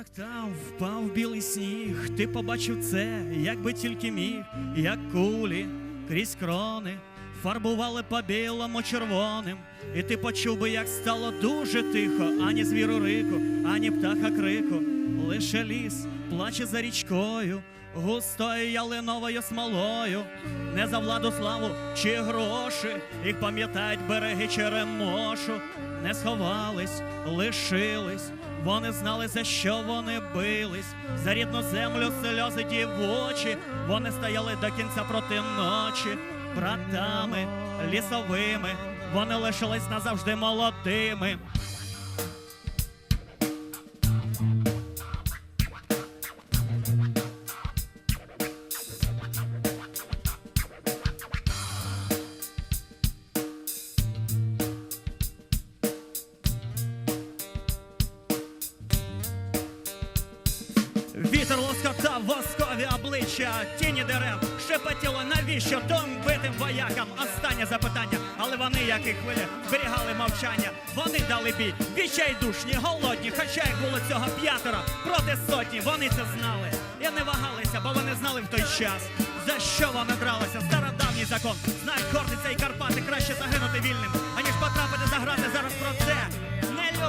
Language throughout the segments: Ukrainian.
Березнах там впав білий сніг, ти побачив це, як би тільки міг, як кулі крізь крони фарбували по білому червоним, і ти почув би, як стало дуже тихо, ані звіру рику, ані птаха крику, лише ліс плаче за річкою, густою ялиновою смолою, не за владу славу чи гроші, їх пам'ятають береги черемошу, не сховались, лишились. Вони знали, за що вони бились, за рідну землю сльози дівочі, вони стояли до кінця проти ночі, братами лісовими, вони лишились назавжди молодими. Лоскотав воскові обличчя, тіні дерев, шепотіло, навіщо тим битим воякам? Останнє запитання, але вони, як і хвилі, зберігали мовчання. Вони дали бій, відчайдушні, голодні, хоча їх було цього п'ятеро проти сотні. Вони це знали і не вагалися, бо вони знали в той час. За що вони дралися? Стародавній закон. Знають Хортиця і Карпати краще загинути вільним, аніж потрапити за грати зараз про це.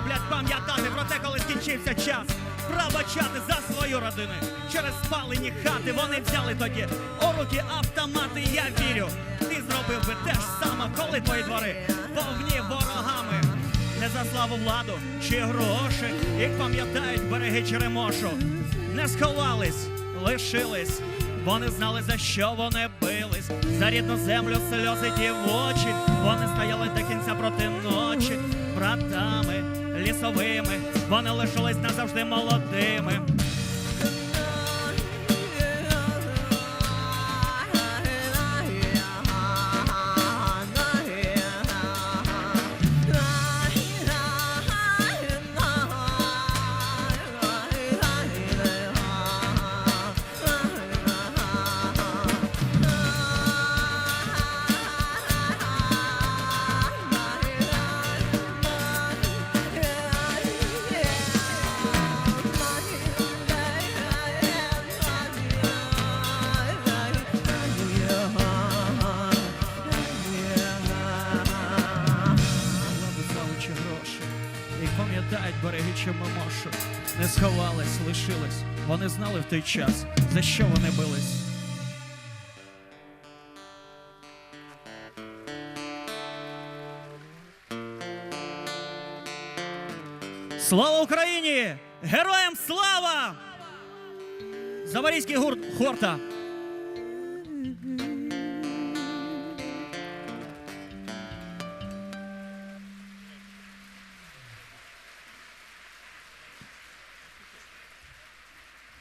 Не люблять пам'ятати про те, коли скінчився час. Пробачати за свою родину через спалені хати вони взяли тоді у руки автомати. Я вірю, ти зробив би те ж саме, коли твої двори повні ворогами. Не за славу владу чи гроші, їх пам'ятають береги Черемошу. Не сховались, лишились. Вони знали, за що вони бились. За рідну землю сльози дівочі. Вони стояли до кінця проти ночі, братами лісовими. Вони лишились назавжди молодими. Пам'ятають береги Чемомошу. Не сховались, лишились. Вони знали в той час, за що вони бились. Слава Україні! Героям слава! Заварійський гурт Хорта